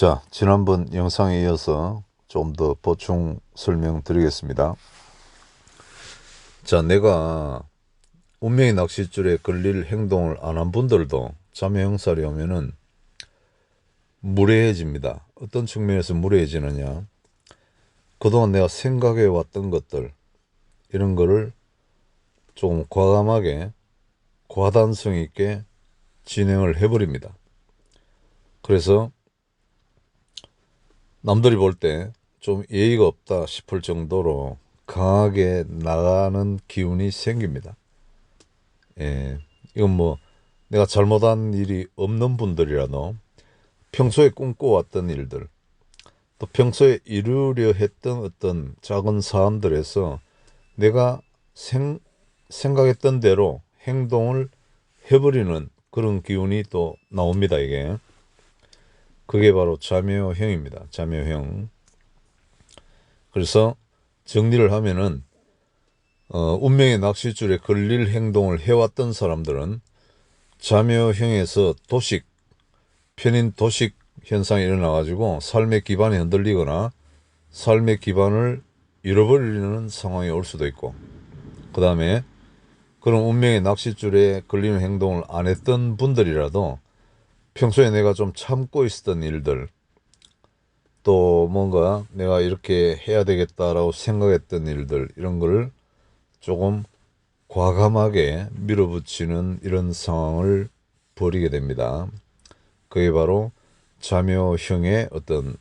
자, 지난번 영상에 이어서 좀 더 보충 설명드리겠습니다. 자, 내가 운명의 낚싯줄에 걸릴 행동을 안 한 분들도 자매 형살이 오면은 무례해집니다. 어떤 측면에서 무례해지느냐. 그동안 내가 생각해 왔던 것들, 이런 거를 좀 과감하게, 과단성 있게 진행을 해버립니다. 그래서 남들이 볼 때 좀 예의가 없다 싶을 정도로 강하게 나가는 기운이 생깁니다. 예, 이건 뭐 내가 잘못한 일이 없는 분들이라도 평소에 꿈꿔왔던 일들, 또 평소에 이루려 했던 어떤 작은 사안들에서 내가 생, 생각했던 대로 행동을 해버리는 그런 기운이 또 나옵니다, 이게. 그게 바로 자묘형입니다. 자묘형. 그래서 정리를 하면은 어, 운명의 낚싯줄에 걸릴 행동을 해왔던 사람들은 자묘형에서 도식, 편인 도식 현상이 일어나가지고 삶의 기반이 흔들리거나 삶의 기반을 잃어버리는 상황이 올 수도 있고, 그 다음에 그런 운명의 낚싯줄에 걸리는 행동을 안 했던 분들이라도 평소에 내가 좀 참고 있었던 일들, 또 뭔가 내가 이렇게 해야 되겠다라고 생각했던 일들, 이런 거를 조금 과감하게 밀어붙이는 이런 상황을 벌이게 됩니다. 그게 바로 자묘형의 어떤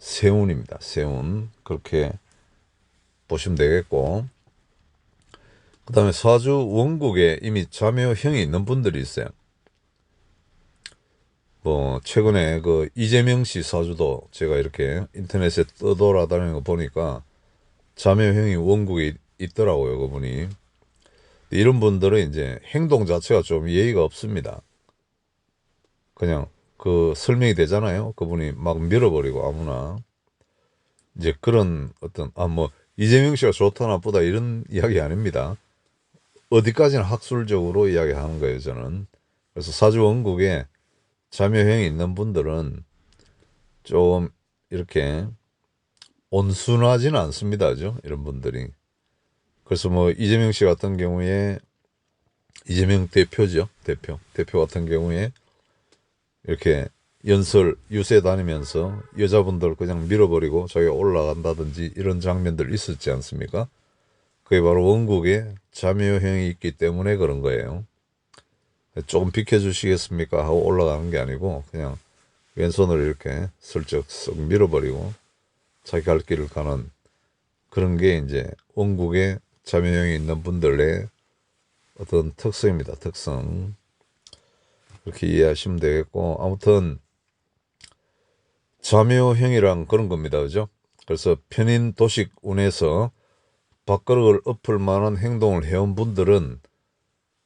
세운입니다. 세운. 그렇게 보시면 되겠고. 그 다음에 사주 원국에 이미 자묘형이 있는 분들이 있어요. 뭐 최근에 그 이재명 씨 사주도 제가 이렇게 인터넷에 떠돌아다니는 거 보니까 자매형이 원국에 있더라고요 그분이. 이런 분들은 이제 행동 자체가 좀 예의가 없습니다. 그냥 그 설명이 되잖아요. 그분이 막 밀어버리고 아무나. 이제 그런 어떤 아 뭐 이재명 씨가 좋다 나쁘다 이런 이야기 아닙니다. 어디까지나 학술적으로 이야기하는 거예요 저는. 그래서 사주 원국에 자묘형이 있는 분들은 좀 이렇게 온순하지는 않습니다 죠. 이런 분들이. 그래서 뭐 이재명 씨 같은 경우에 이재명 대표죠. 대표. 대표 같은 경우에 이렇게 연설 유세 다니면서 여자분들 그냥 밀어버리고 자기가 올라간다든지 이런 장면들 있었지 않습니까? 그게 바로 원국에 자묘형이 있기 때문에 그런 거예요. 조금 비켜주시겠습니까? 하고 올라가는 게 아니고 그냥 왼손을 이렇게 슬쩍 쓱 밀어버리고 자기 갈 길을 가는 그런 게 이제 원국에 자매형이 있는 분들의 어떤 특성입니다. 특성. 그렇게 이해하시면 되겠고 아무튼 자묘형이란 그런 겁니다. 그죠? 그래서 편인 도식 운에서 밥그릇을 엎을 만한 행동을 해온 분들은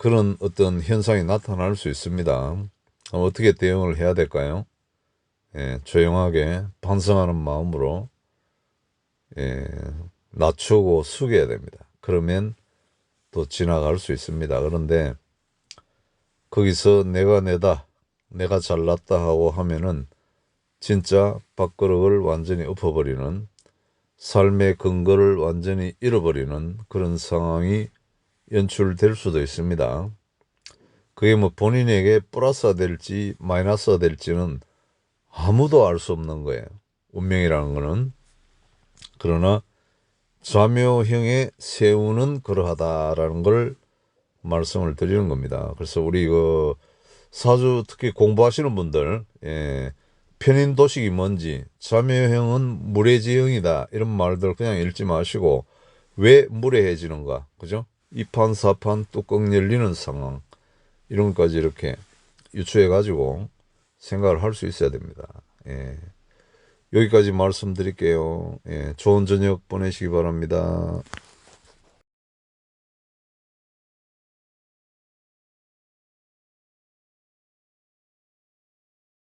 그런 어떤 현상이 나타날 수 있습니다. 어떻게 대응을 해야 될까요? 예, 조용하게 반성하는 마음으로 예, 낮추고 숙여야 됩니다. 그러면 또 지나갈 수 있습니다. 그런데 거기서 내가 내다, 내가 잘났다 하고 하면은 진짜 밥그릇을 완전히 엎어버리는 삶의 근거를 완전히 잃어버리는 그런 상황이 연출될 수도 있습니다. 그게 뭐 본인에게 플러스가 될지 마이너스가 될지는 아무도 알 수 없는 거예요. 운명이라는 거는. 그러나 좌묘형의 세우는 그러하다라는 걸 말씀을 드리는 겁니다. 그래서 우리 그 사주 특히 공부하시는 분들 예, 편인 도식이 뭔지 좌묘형은 무례지형이다 이런 말들 그냥 읽지 마시고 왜 무례해지는가 그죠? 2판, 4판 뚜껑 열리는 상황 이런 것까지 이렇게 유추해 가지고 생각을 할 수 있어야 됩니다. 예. 여기까지 말씀드릴게요. 예. 좋은 저녁 보내시기 바랍니다.